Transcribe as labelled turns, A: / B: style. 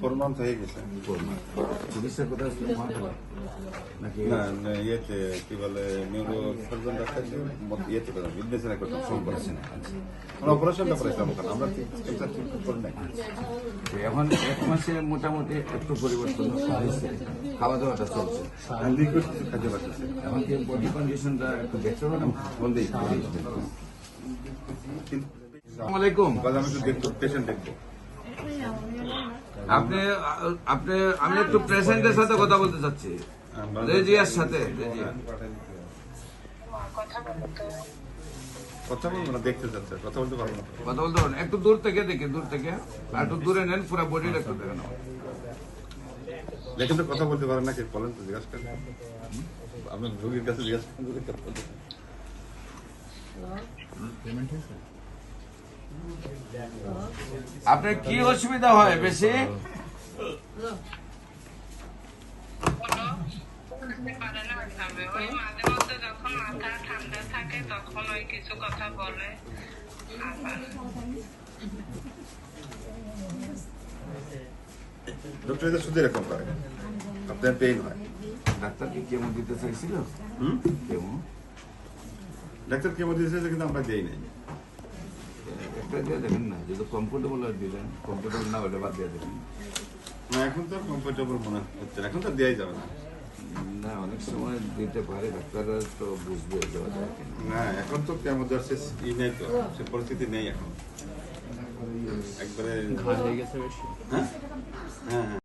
A: Four month হয়ে গেছে
B: চিকিৎসা কোথায় নাকি
A: না না, ইয়েতে কি বলে নিউরো সার্জন ডাক্তার মত- ইয়েতে বিজনেস একটা ফোন করেছেন মানে অপারেশনটা করেছিলাম ওখানে আমরা চিকিৎসা ঠিক করি নাই
B: এখন এক মাসে মোটামুটি একটু পরিবর্তন হয়েছে। খাওয়া দাওয়াটা চলছে
A: লিকুইড খাদ্য পাচ্ছে
B: এখন কি বডি কন্ডিশনটা একটু বেটার হলো
A: বন্ধই।
B: আসসালামু আলাইকুম।
A: আমি একটু দেখব। পেশেন্ট
B: আপনি আপনি আমি একটু প্রেসেন্টের সাথে কথা বলতে চাচ্ছি। রেজিয়ার সাথে
A: কথা বলব না দেখতে যাচ্ছে কথা বলতে পারব না।
B: কথা বলতে পারেন একটু দূর থেকে দেখে দূর থেকে। আর একটু দূরে নেন পুরো বডিটা একটু দেখেন।
A: দেখেন তো কথা বলতে পারেন বলেন তো জিজ্ঞাসা করেন। আপনার রোগীর কাছে জিজ্ঞাসা করেন রোগীর কাছে বলতে পারেন।
B: আপনার কি অসুবিধা হয় বেশি?
A: ডক্টর এটা শুধু এরকম করে। আপনার পেইন হয়।
B: ডাক্তার কি কেমন দিতে চাইছিল?
A: হুম?
B: কেমন?
A: ডাক্তার কেমন দিয়েছে কিন্তু আমরা দেই নাই।
B: একটা দিয়ে দেখেন না যদি কমফোর্টেবল হয় দিলেন কমফোর্টেবল না হলে বাদ দিয়ে দেবেন।
A: না এখন তো কমফোর্টেবল মনে হচ্ছে এখন তো দেওয়াই যাবে না।
B: না অনেক সময় দিতে পারে ডাক্তাররা তো বুঝবে দেওয়া যায়
A: না এখন তো কেমন সে ই নেই তো সে পরিস্থিতি নেই এখন। একবারে হ্যাঁ? হ্যাঁ হ্যাঁ।